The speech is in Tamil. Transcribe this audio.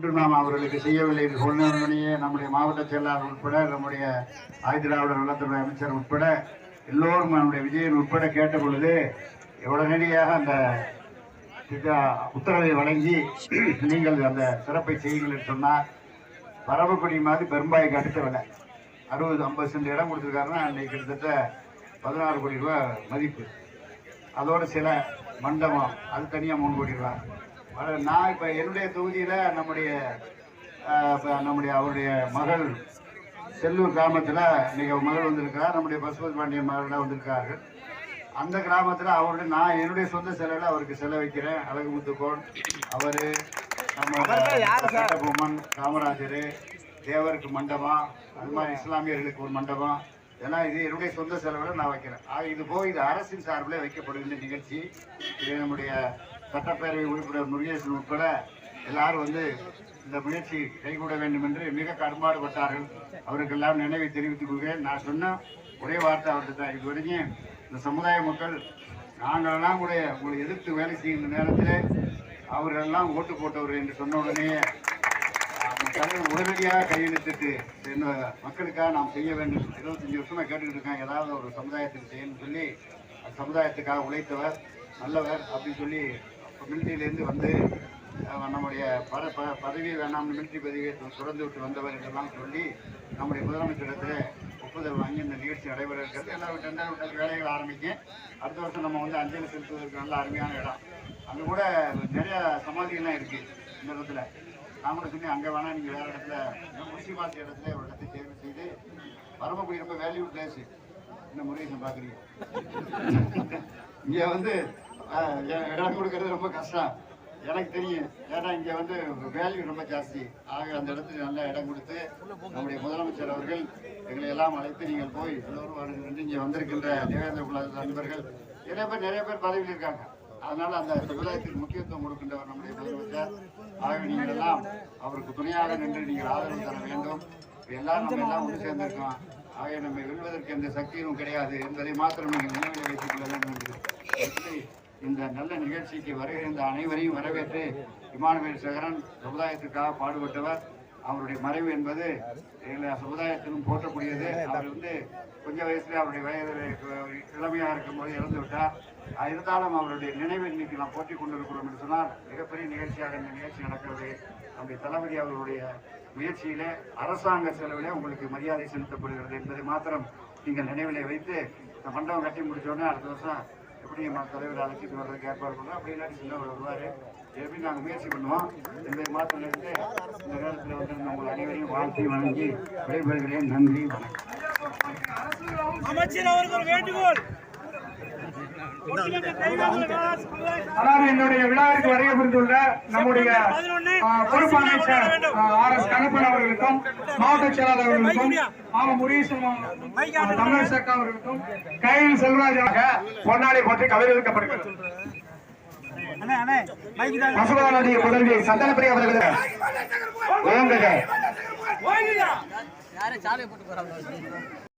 ஒன்று நாம் அவர்களுக்கு செய்யவில்லை. என்று சொன்னே நம்முடைய மாவட்ட செயலாளர் உட்பட நம்முடைய ஆயுதிராவிடர் நலத்துறை அமைச்சர் உட்பட எல்லோரும் நம்முடைய விஜயன் உட்பட கேட்ட பொழுது உடனடியாக அந்த உத்தரவை வழங்கி நீங்கள் அந்த சிறப்பை செய்யுங்கள் என்று சொன்னார். பரமக்குடி மாதிரி பெரும்பாய்க்கு அடுத்த விலை. அறுபது ஐம்பது சென்ட் இடம் கொடுத்துருக்காருன்னா அன்னைக்கு கிட்டத்தட்ட பதினாறு கோடி ரூபாய் மதிப்பு. அதோட சில மண்டபம் அது தனியாக மூணு கோடி ரூபா நான் இப்போ என்னுடைய தொகுதியில் நம்முடைய நம்முடைய அவருடைய மகள் செல்லூர் கிராமத்தில் இன்னைக்கு மகள் வந்திருக்கிறார். நம்முடைய பசுபதி பாண்டியன் மகள் வந்திருக்கார்கள் அந்த கிராமத்தில் அவருடைய நான் என்னுடைய சொந்த செலவில் அவருக்கு செலவு வைக்கிறேன். அழகுமுத்துக்கோன் அவர் நம்ம கட்டபொம்மன் காமராஜர் தேவருக்கு மண்டபம் அது மாதிரி இஸ்லாமியர்களுக்கு ஒரு மண்டபம். இதெல்லாம் இது என்னுடைய சொந்த செலவில் நான் வைக்கிறேன். இது போய் இது அரசின் சார்பில் வைக்கப்படுகின்ற நிகழ்ச்சி. இது நம்முடைய சட்டப்பேரவை உறுப்பினர் முருகேசன் உட்பட எல்லாரும் வந்து இந்த முயற்சி கைகூட வேண்டும் என்று மிக கடும்பாடுபட்டார்கள். அவருக்கெல்லாம் நினைவை தெரிவித்துக் கொள்கிறேன். நான் சொன்ன ஒரே வார்த்தை அவர்கிட்ட தான். இது வரைக்கும் இந்த சமுதாய மக்கள் நாங்களெல்லாம் கூட உங்களை எதிர்த்து வேலை செய்கின்ற நேரத்தில் அவர்களெல்லாம் ஓட்டு போட்டவர் என்று சொன்ன உடனே தலைவர் உடனடியாக கையெழுத்திட்டு என்ன மக்களுக்காக நாம் செய்ய வேண்டும். இருபத்தஞ்சி வருஷமாக கேட்டுக்கிட்டு இருக்காங்க. ஏதாவது ஒரு சமுதாயத்துக்கு செய்யணும்னு சொல்லி அந்த சமுதாயத்துக்காக உழைத்தவர் நல்லவர் அப்படின்னு சொல்லி மிலிட்டரியிலேருந்து வந்து நம்முடைய பத ப பதவி வேணாம் மிலிட்ரி பதவியை சுரந்து விட்டு வந்தவர் என்றெல்லாம் சொல்லி நம்முடைய முதலமைச்சரிடத்தில் ஒப்புதல் வாங்கி இந்த நிகழ்ச்சி நடைபெற இருக்கிறது எல்லா டெண்டர் விட்ட வேலைகள் ஆரம்பிக்க அடுத்த வருஷம் நம்ம வந்து அஞ்சலி செலுத்துவதற்கு நல்ல அருமையான இடம். அங்கே கூட நிறைய சமாதிகள்லாம் இருக்குது இந்த இடத்துல. நான் கூட அங்கே வேணால் நீங்கள் வேறு இடத்துல முனிசிபாலிட்டி இடத்துல ஒரு இடத்தை தேர்வு செய்து பரமக்குடி ரொம்ப வேல்யூ பிளேஸ் இந்த முருகேசன் பார்க்குறீங்க. இங்கே வந்து இடம் கொடுக்கறது ரொம்ப கஷ்டம். எனக்கு தெரியும். ஏன்னா இங்கே வந்து வேல்யூ ரொம்ப ஜாஸ்தி. ஆக அந்த இடத்துல நல்ல இடம் கொடுத்து நம்முடைய முதலமைச்சர் அவர்கள் எங்களை எல்லாம் அழைத்து நீங்கள் போய் எல்லோரும் வாருங்கள் என்று இங்கே வந்திருக்கின்ற தேவேந்திர குலாத நண்பர்கள் நிறைய பேர் நிறைய பேர் பதவியில் இருக்காங்க. அதனால அந்த சமுதாயத்துக்கு முக்கியத்துவம் கொடுக்கின்றவர் நம்முடைய முதலமைச்சர். ஆக நீங்கள் எல்லாம் அவருக்கு துணையாக நின்று நீங்கள் ஆதரவு தர வேண்டும். எல்லாரும் நம்ம எல்லாம் ஒன்று சேர்ந்திருக்கோம். ஆக நம்மை வெல்வதற்கு எந்த சக்தியும் கிடையாது என்பதை மாத்திரம் நீங்கள் நினைவில் வைத்துக் கொள்ள வேண்டும் என்று. இந்த நல்ல நிகழ்ச்சிக்கு வருகின்ற அனைவரையும் வரவேற்று இமானுவேல் சகரன் சமுதாயத்திற்காக பாடுபட்டவர். அவருடைய மறைவு என்பது எங்களை சமுதாயத்திலும் போற்றக்கூடியது. அவர் வந்து கொஞ்ச வயசுல அவருடைய வயது இளமையாக இருக்கும்போது இறந்து விட்டார். இருந்தாலும் அவருடைய நினைவு இன்னைக்கு நாம் போற்றி கொண்டிருக்கிறோம் என்று சொன்னால் மிகப்பெரிய நிகழ்ச்சியாக இந்த நிகழ்ச்சி நடக்கிறது. நம்முடைய தளபதி அவர்களுடைய முயற்சியில அரசாங்க செலவிலே உங்களுக்கு மரியாதை செலுத்தப்படுகிறது என்பதை மாத்திரம் நீங்கள் நினைவிலே வைத்து இந்த மண்டபம் கட்டி முடிச்சோடனே அடுத்த வருஷம் எப்படி நம்ம தலைவர் அழைச்சிட்டு வர்றதுக்கு ஏற்பாடு பண்ணுறோம் அப்படி இல்லாட்டி சின்னவர் வருவார். எப்படி நாங்கள் முயற்சி பண்ணுவோம் இந்த மாதத்துலேருந்து இந்த நேரத்தில் வந்து உங்கள் அனைவரையும் வாழ்த்தி வணங்கி விடைபெறுகிறேன். நன்றி வணக்கம். அமைச்சர் அவர்கள் வேண்டுகோள். அதாவது என்னுடைய விழாவிற்கு வருகை புரிந்துள்ள நம்முடைய பொறுப்பு அமைச்சர் ஆர் எஸ் கணப்பன் அவர்களுக்கும் மாவட்ட செயலாளர் அவர்களுக்கும் மாம முருகேசன் ஆ, தமிழரசக்கா அவர்களுக்கும் கையில் செல்வராஜாக பொன்னாடை போற்றி கவிழ்க்கப்படுகிறது அண்ணே முதல்வி சந்தனப்பிரியா அவர்கள் ஓங்குக. யாரும் சாலை போட்டு போறாங்க?